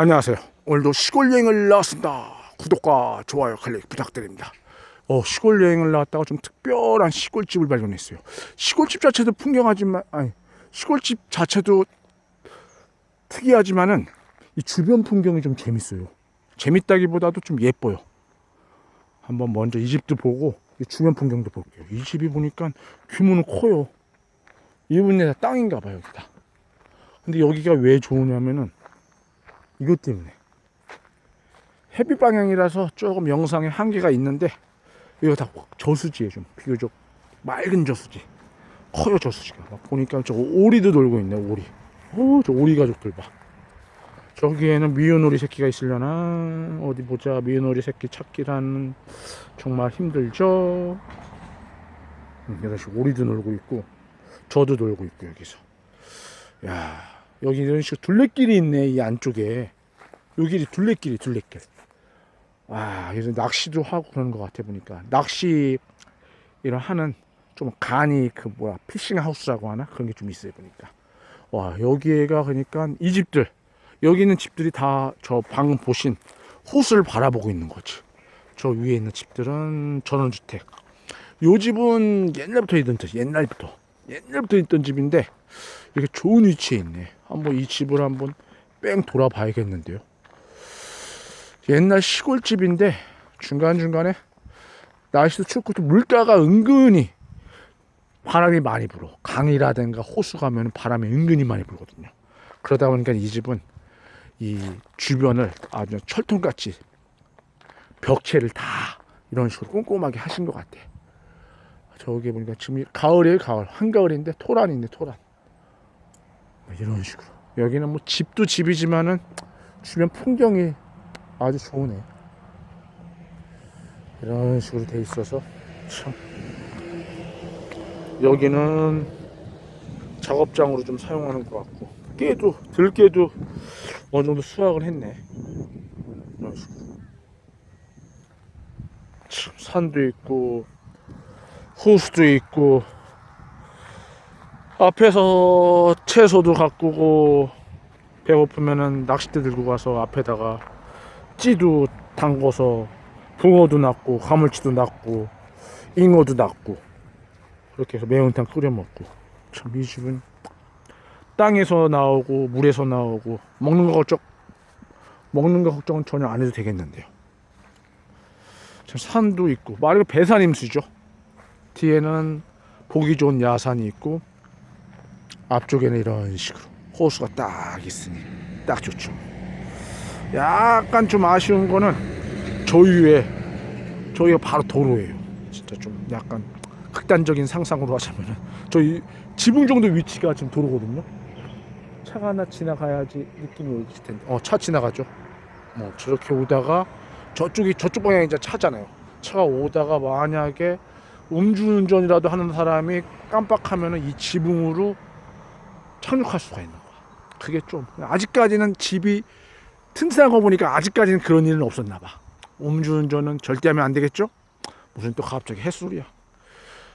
안녕하세요. 오늘도 시골 여행을 나왔습니다. 구독과 좋아요 클릭 부탁드립니다. 어, 시골 여행을 나왔다가 좀 특별한 시골집을 발견했어요. 시골집 자체도 풍경하지만 아니 시골집 자체도 특이하지만은 이 주변 풍경이 좀 재밌어요. 재밌다기보다도 좀 예뻐요. 한번 먼저 이 집도 보고 이 주변 풍경도 볼게요. 이 집이 보니까 규모는 커요. 이분네 땅인가 봐요, 여기다. 근데 여기가 왜 좋으냐면은 이것 때문에. 햇빛 방향이라서 조금 영상에 한계가 있는데 이거 다 저수지에 좀 비교적 맑은 저수지. 커요 저수지가. 막 보니까 저 오리도 놀고 있네 오리. 어저 오리 가족들 봐. 저기에는 미유오리 새끼가 있으려나? 어디 보자. 미유오리 새끼 찾기라는 정말 힘들죠? 음, 여기서 오리도 놀고 있고 저도 놀고 있고 여기서. 야 여기 이런 식으로 둘레길이 있네 이 안쪽에 요 길이 둘레길이 둘레길. 와 그래서 낚시도 하고 그러는 것 같아 보니까. 낚시 이런 하는 좀 간이 그 뭐야 피싱 하우스라고 하나? 그런 게 좀 있어요 보니까. 와 여기가 그러니까 이 집들 여기 있는 집들이 다 저 방금 보신 호수를 바라보고 있는 거지. 저 위에 있는 집들은 전원주택. 요 집은 옛날부터 있던 집 옛날부터. 옛날부터 있던 집인데 이렇게 좋은 위치에 있네. 한번 이 집을 한번 뺑 돌아봐야겠는데요 옛날 시골집인데 중간중간에 날씨도 춥고 또 물가가 은근히 바람이 많이 불어. 강이라든가 호수 가면 바람이 은근히 많이 불거든요. 그러다 보니까 이 집은 이 주변을 아주 철통같이 벽체를 다 이런 식으로 꼼꼼하게 하신 것 같아. 저기 보니까 지금 가을이에요 가을. 한가을인데 있네 토란. 이런 식으로. 여기는 뭐 집도 집이지만은 주변 풍경이 아주 좋으네. 이런 식으로 돼 있어서 참. 여기는 작업장으로 좀 사용하는 것 같고 깨도 들깨도 어느 정도 수확을 했네. 이런 식으로. 참 산도 있고 호수도 있고 앞에서 채소도 가꾸고 배고프면은 낚싯대 들고 가서 앞에다가 찌도 담궈서 붕어도 낚고 가물치도 낚고 잉어도 낚고 그렇게 해서 매운탕 끓여 먹고 참 이 집은 땅에서 나오고 물에서 나오고 먹는 거 걱정 먹는 거 걱정은 전혀 안 해도 되겠는데요. 참 산도 있고 말이 배산 임수죠. 뒤에는 보기 좋은 야산이 있고 앞쪽에는 이런 식으로 호수가 딱 있으니 딱 좋죠. 약간 좀 아쉬운 거는 저 위에 저희가 바로 도로예요. 진짜 좀 약간 극단적인 상상으로 하자면은 저희 지붕 정도 위치가 지금 도로거든요. 차가 하나 지나가야지 느낌이 오실 텐데. 어, 차 지나가죠. 뭐 저렇게 오다가 저쪽이 저쪽 방향이 이제 차잖아요. 차가 오다가 만약에 음주운전이라도 하는 사람이 깜빡하면은 이 지붕으로 착륙할 수가 있는 거야. 그게 좀 아직까지는 집이 튼튼한 거 보니까 아직까지는 그런 일은 없었나 봐. 음주운전은 절대 하면 안 되겠죠? 무슨 또 갑자기 햇소리야.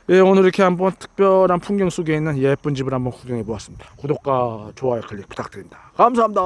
예, 오늘 이렇게 한번 특별한 풍경 속에 있는 예쁜 집을 한번 구경해 보았습니다. 구독과 좋아요 클릭 부탁드립니다. 감사합니다.